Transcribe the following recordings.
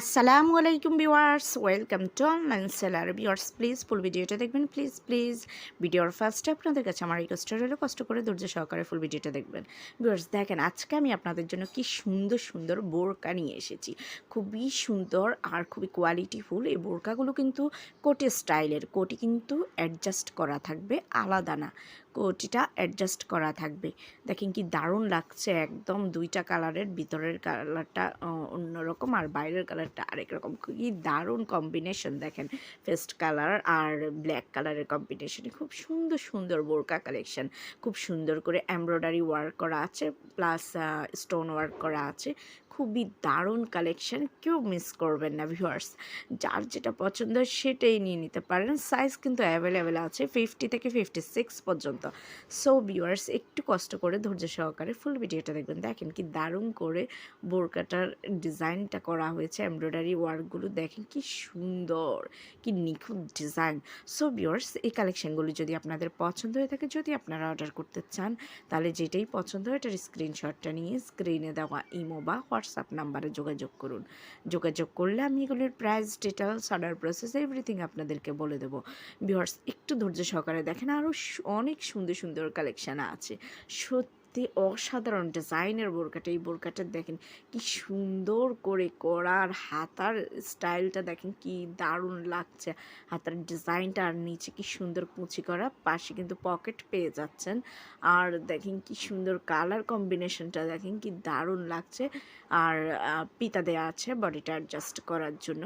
আসসালামু আলাইকুম viewers welcome to online seller viewers please full ভিডিওটা দেখবেন। প্লিজ প্লিজ ভিডিওর ফার্স্টে আপনাদের কাছে আমার রিকোয়েস্ট রইল। কষ্ট করে ধৈর্য সহকারে ফুল ভিডিওটা দেখবেন। ভিউয়ার্স দেখেন, আজকে আমি আপনাদের জন্য কি সুন্দর সুন্দর বোরকা নিয়ে এসেছি। খুবই সুন্দর আর খুবই কোয়ালিটিফুল এই বোরকাগুলো কিন্তু কোটি স্টাইলের কোটি কিন্তু অ্যাডজাস্ট করা থাকবে আলাদা না। কোটিটা অ্যাডজাস্ট করা থাকবে। দেখেন কি দারুণ লাগছে একদম দুইটা কালারের ভিতরের কালারটা অন্যরকম আর বাইরের কালারটা আরেক রকম। কি দারুণ কম্বিনেশন দেখেন ফেস্ট কালার আর ব্ল্যাক কালারের কম্বিনেশনে খুব সুন্দর সুন্দর বোরকা কালেকশন খুব সুন্দর করে এমব্রয়ডারি ওয়ার্ক করা আছে প্লাস স্টোন ওয়ার্ক করা আছে। খুবই দারুণ কালেকশন কেউ মিস করবেন না ভিউয়ার্স যার যেটা পছন্দ সেটাই নিয়ে নিতে পারেন। সাইজ কিন্তু অ্যাভেলেবেল আছে ফিফটি থেকে ফিফটি সিক্স পর্যন্ত। সো ভিউয়ার্স একটু কষ্ট করে ধৈর্য সহকারে ফুল ভিডিওটা দেখবেন। দেখেন কি দারুণ করে বোরকাটার ডিজাইনটা করা হয়েছে এমব্রয়ডারি ওয়ার্কগুলো দেখেন কি সুন্দর, কি নিখুঁত ডিজাইন সো ভিউয়ার্স এই কালেকশনগুলো যদি আপনাদের পছন্দ হয়ে থাকে, যদি আপনারা অর্ডার করতে চান, তাহলে যেটাই পছন্দ হয়, এটার স্ক্রিনশটটা নিয়ে স্ক্রিনে দেওয়া ইমো বা হোয়াটসঅ্যাপ নাম্বারে যোগাযোগ করুন। যোগাযোগ করলে আমি এগুলির price details order process everything আপনাদেরকে বলে দেবো। ভিউয়ার্স একটু ধৈর্য সহকারে দেখেন আরও অনেক সুন্দর সুন্দর কালেকশান আছে। সত্যি অসাধারণ ডিজাইনের বোরকাটা। এই বোরকাটা দেখেন কি সুন্দর করে করার হাতার স্টাইলটা দেখেন কি দারুণ লাগছে। হাতার ডিজাইনটা আর নিচে কি সুন্দর কুচি করা, পাশে কিন্তু পকেট পেয়ে যাচ্ছেন। আর দেখেন কি সুন্দর কালার কম্বিনেশনটা দেখেন কি দারুণ লাগছে। আর পিতা দেয়া আছে বডিটা অ্যাডজাস্ট করার জন্য।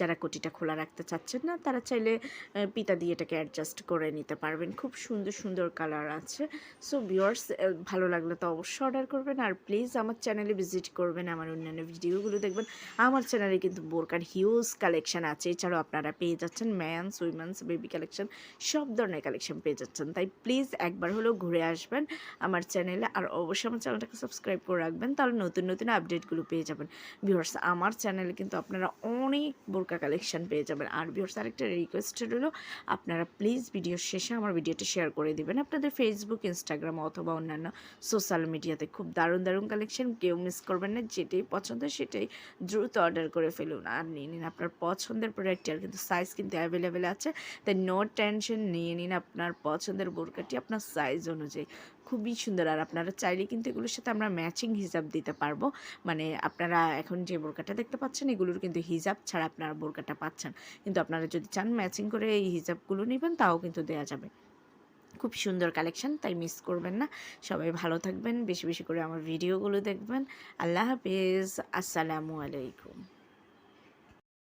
যারা কোটিটা খোলা রাখতে চাচ্ছেন না, তারা চাইলে পিতা দিয়ে এটাকে অ্যাডজাস্ট করে নিতে পারবেন। খুব সুন্দর সুন্দর কালার আছে। সো ভিওর্স ভালো লাগলে তো অবশ্যই অর্ডার করবেন। আর প্লিজ আমার চ্যানেলে ভিজিট করবেন আমার অন্যান্য ভিডিওগুলো দেখবেন। আমার চ্যানেলে কিন্তু বোরকার হিউজ কালেকশন আছে। এছাড়াও আপনারা পেয়ে যাচ্ছেন ম্যানস উইমেন্স বেবি কালেকশন সব ধরনের কালেকশন পেয়ে যাচ্ছেন। তাই প্লিজ একবার হলেও ঘুরে আসবেন আমার চ্যানেলে আর অবশ্যই আমার চ্যানেলটাকে সাবস্ক্রাইব করে রাখবেন, তাহলে নতুন নতুন আপডেটগুলো পেয়ে যাবেন। ভিউয়ার্স আমার চ্যানেলে কিন্তু আপনারা অনেক বোরকা কালেকশন পেয়ে যাবেন। আর ভিউয়ার্স আরেকটা রিকোয়েস্ট হলো আপনারা প্লিজ ভিডিও শেষে আমার ভিডিওটা শেয়ার করে দিবেন। আপনাদের ফেসবুক ইনস্টাগ্রাম অথবা অন্যান্য সোশ্যাল মিডিয়াতে। খুব দারুণ দারুণ কালেকশন কেউ মিস করবেন না, যেটাই পছন্দ সেটাই দ্রুত অর্ডার করে ফেলুন। আর নিয়ে নিন আপনার পছন্দের প্রোডাক্ট আর কিন্তু সাইজ কিন্তু অ্যাভেলেবেল আছে। তাই নো টেনশন নিয়ে নিন আপনার পছন্দের বোরকাটি আপনার সাইজ অনুযায়ী। খুবই সুন্দর, আর আপনারা চাইলে কিন্তু এগুলোর সাথে আমরা ম্যাচিং হিসাব দিতে পারব। মানে আপনারা এখন যে বোরকাটা দেখতে পাচ্ছেন, এগুলোর কিন্তু হিজাব ছাড়া আপনারা বোরকাটা পাচ্ছেন। কিন্তু আপনারা যদি চান ম্যাচিং করে এই হিজাবগুলো নেবেন, তাও কিন্তু দেওয়া যাবে। খুব সুন্দর কালেকশন তাই মিস করবেন না। সবাই ভালো থাকবেন, বেশি বেশি করে আমার ভিডিওগুলো দেখবেন। আল্লাহ হাফিজ, আসসালামু আলাইকুম।